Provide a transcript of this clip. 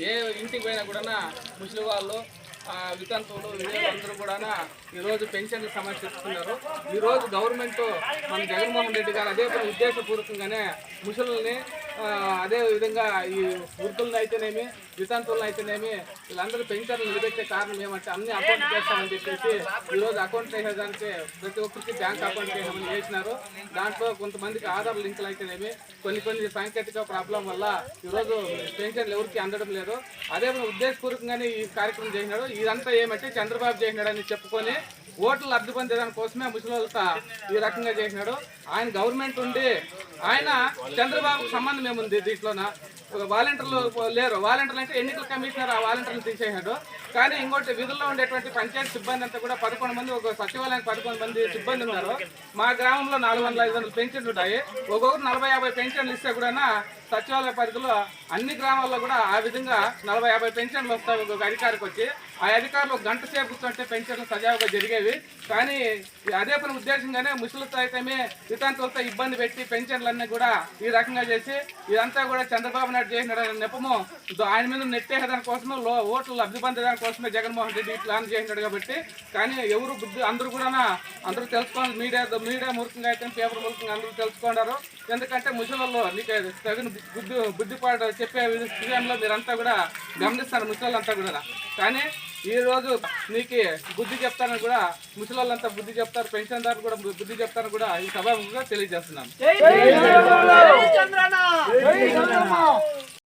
ఏ ఇంటికి పోయినా కూడా ముసలి వాళ్ళు వితంతువులు వీళ్ళందరూ కూడా ఈరోజు పెన్షన్ సమర్పిస్తున్నారు ఈరోజు గవర్నమెంట్ మన జగన్మోహన్ రెడ్డి గారు అదే ఉద్దేశపూర్వకంగానే ముసలిని అదే విధంగా ఈ వృద్ధులను అయితేనేమి వితంతువులను అయితేనేమి వీళ్ళందరూ పెన్షన్లు నిలబెట్టే కారణం ఏమంటే అన్ని అకౌంట్ చేస్తామని చెప్పేసి ఈరోజు అకౌంట్ చేసేదానికి ప్రతి ఒక్కరికి బ్యాంక్ అకౌంట్ చేయమని చేసినారు. దాంట్లో కొంతమందికి ఆధార్ లింకులు అయితేనేమి కొన్ని కొన్ని సాంకేతిక ప్రాబ్లం వల్ల ఈరోజు పెన్షన్లు ఎవరికి అందడం లేదు. అదే ఉద్దేశపూర్వకంగానే ఈ కార్యక్రమం చేసినాడు ఇదంతా ఏమంటే చంద్రబాబు చేసినాడని చెప్పుకొని ఓట్లు లబ్ధి పొందేదాని కోసమే ముసలి ఈ రకంగా చేసినాడు. ఆయన గవర్నమెంట్ ఉండి ఆయన చంద్రబాబుకు సంబంధం ఏముంది దీంట్లోన? వాలంటీర్లు లేరు. వాలంటీర్లు అంటే ఎన్నికల కమిషనర్ ఆ వాలంటీర్లు తీసేసాడు కానీ ఇంకోటి విధుల్లో ఉండేటువంటి పంచాయతీ సిబ్బంది అంతా కూడా పదకొండు మంది ఒక సచివాలయానికి పదకొండు మంది సిబ్బంది ఉన్నారు. మా గ్రామంలో నాలుగు వందల ఐదు వందల పెన్షన్లు ఉంటాయి ఒక్కొక్కరు నలభై యాభై పెన్షన్లు ఇస్తే కూడా సచివాలయ పరిధిలో అన్ని గ్రామాల్లో కూడా ఆ విధంగా నలభై యాభై పెన్షన్లు వస్తాయి ఒక అధికారికి వచ్చి ఆ అధికారులు గంట సేపు కూర్చుంటే పెన్షన్లు సజావుగా జరిగేవి. కానీ అదే పని ఉద్దేశంగానే ముసలితో అయితేనే వితాంతులతో ఇబ్బంది పెట్టి పెన్షన్లన్నీ కూడా ఈ రకంగా చేసి ఇదంతా కూడా చంద్రబాబు నాయుడు చేసిన నెపము. ఆయన మీద నెట్టేదాని కోసమే లో ఓట్లు లబ్ధి పొందేదాని కోసమే జగన్మోహన్ రెడ్డి ప్లాన్ చేసినాడు కాబట్టి. కానీ ఎవరు బుద్ధి అందరూ కూడా అందరూ తెలుసుకోండి మీడియా మీడియా మూర్ఖంగా అయితే పేపర్ మూర్ఖంగా అందరూ తెలుసుకున్నారు ఎందుకంటే ముసలిలో నీకు తగిన బుద్ధి బుద్ధిపాటు చెప్పే విషయంలో మీరంతా కూడా గమనిస్తారు ముసలంతా కూడా. కానీ ఈ రోజు నీకు బుద్ధి చెప్తానని కూడా ముసలోళ్ళంతా బుద్ధి చెప్తారు పెన్షన్దారులు కూడా బుద్ధి చెప్తారని కూడా ఈ సభ తెలియజేస్తున్నాను.